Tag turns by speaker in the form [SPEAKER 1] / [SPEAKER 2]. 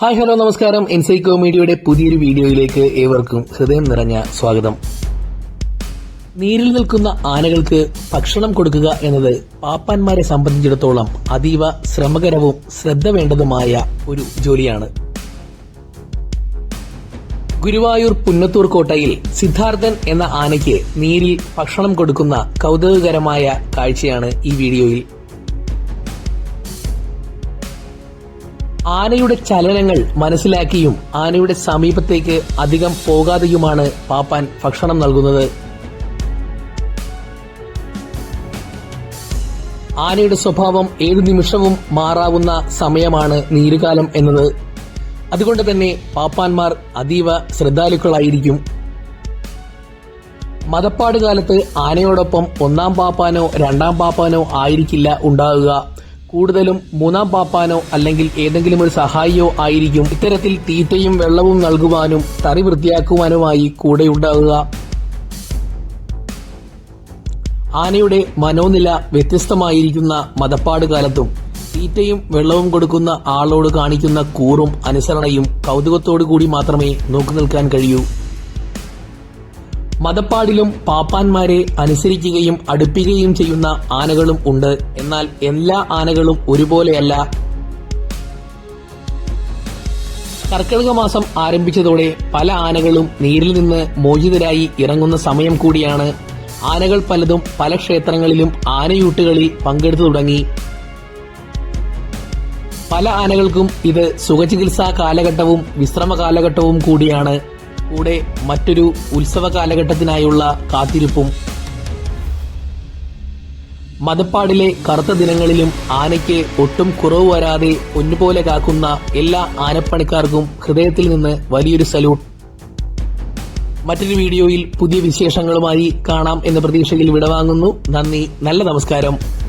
[SPEAKER 1] Hi hello നമസ്കാരം. എൻസൈക്കോ മീഡിയയുടെ പുതിയൊരു വീഡിയോയിലേക്ക് ഏവർക്കും ഹൃദയം നിറഞ്ഞ സ്വാഗതം. നീരിൽ നിൽക്കുന്ന ആനകൾക്ക് ഭക്ഷണം കൊടുക്കുക എന്നത് പാപ്പാന്മാരെ സംബന്ധിച്ചിടത്തോളം അതീവ ശ്രമകരവും ശ്രദ്ധ വേണ്ടതുമായ ഒരു ജോലിയാണ്. ഗുരുവായൂർ പുന്നത്തൂർ കോട്ടയിൽ സിദ്ധാർത്ഥൻ എന്ന ആനയ്ക്ക് നീരിൽ ഭക്ഷണം കൊടുക്കുന്ന കൗതുകകരമായ കാഴ്ചയാണ് ഈ വീഡിയോയിൽ ആനയുടെ ചലനങ്ങൾ മനസ്സിലാക്കിയും ആനയുടെ സമീപത്തേക്ക് അധികം പോകാതെയുമാണ് പാപ്പാൻ ഭക്ഷണം നൽകുന്നത്. ആനയുടെ സ്വഭാവം ഏത് നിമിഷവും മാറാവുന്ന സമയമാണ് നീരുകാലം എന്നത്. അതുകൊണ്ട് തന്നെ പാപ്പാന്മാർ അതീവ ശ്രദ്ധാലുക്കളായിരിക്കും. മതപ്പാട് കാലത്ത് ആനയോടൊപ്പം ഒന്നാം പാപ്പാനോ രണ്ടാം പാപ്പാനോ ആയിരിക്കില്ല ഉണ്ടാകുക കൂടുതലും മൂന്നാം പാപ്പാനോ അല്ലെങ്കിൽ ഏതെങ്കിലും ഒരു സഹായിയോ ആയിരിക്കും ഇത്തരത്തിൽ തീറ്റയും വെള്ളവും നൽകുവാനും തറി വൃത്തിയാക്കുവാനുമായി കൂടെ ഉണ്ടാകുക ആനയുടെ മനോനില വ്യത്യസ്തമായിരിക്കുന്ന മതപ്പാട് കാലത്തും തീറ്റയും വെള്ളവും കൊടുക്കുന്ന ആളോട് കാണിക്കുന്ന കൂറും അനുസരണയും കൗതുകത്തോടു കൂടി മാത്രമേ നോക്കി നിൽക്കാൻ കഴിയൂ. മതപ്പാടിലും പാപ്പാന്മാരെ അനുസരിക്കുകയും അടുപ്പിക്കുകയും ചെയ്യുന്ന ആനകളും ഉണ്ട്. എന്നാൽ എല്ലാ ആനകളും ഒരുപോലെയല്ല. കർക്കിടക മാസം ആരംഭിച്ചതോടെ പല ആനകളും നീരിൽ നിന്ന് മോചിതരായി ഇറങ്ങുന്ന സമയം കൂടിയാണ്. ആനകൾ പലതും പല ക്ഷേത്രങ്ങളിലും ആനയൂട്ടുകളിൽ പങ്കെടുത്തു തുടങ്ങി. പല ആനകൾക്കും ഇത് സുഖചികിത്സാ കാലഘട്ടവും വിശ്രമ കാലഘട്ടവും കൂടിയാണ്. കൂടെ മറ്റൊരു ഉത്സവ കാലഘട്ടത്തിനായുള്ള കാത്തിരിപ്പും. മതപ്പാടിലെ കറുത്ത ദിനങ്ങളിലും ആനയ്ക്ക് ഒട്ടും കുറവ് വരാതെ പൊന്നുപോലെ കാക്കുന്ന എല്ലാ ആനപ്പണിക്കാർക്കും ഹൃദയത്തിൽ നിന്ന് വലിയൊരു സല്യൂട്ട്. മറ്റൊരു വീഡിയോയിൽ പുതിയ വിശേഷങ്ങളുമായി കാണാം എന്ന പ്രതീക്ഷയിൽ വിടവാങ്ങുന്നു. നന്ദി നല്ല നമസ്കാരം.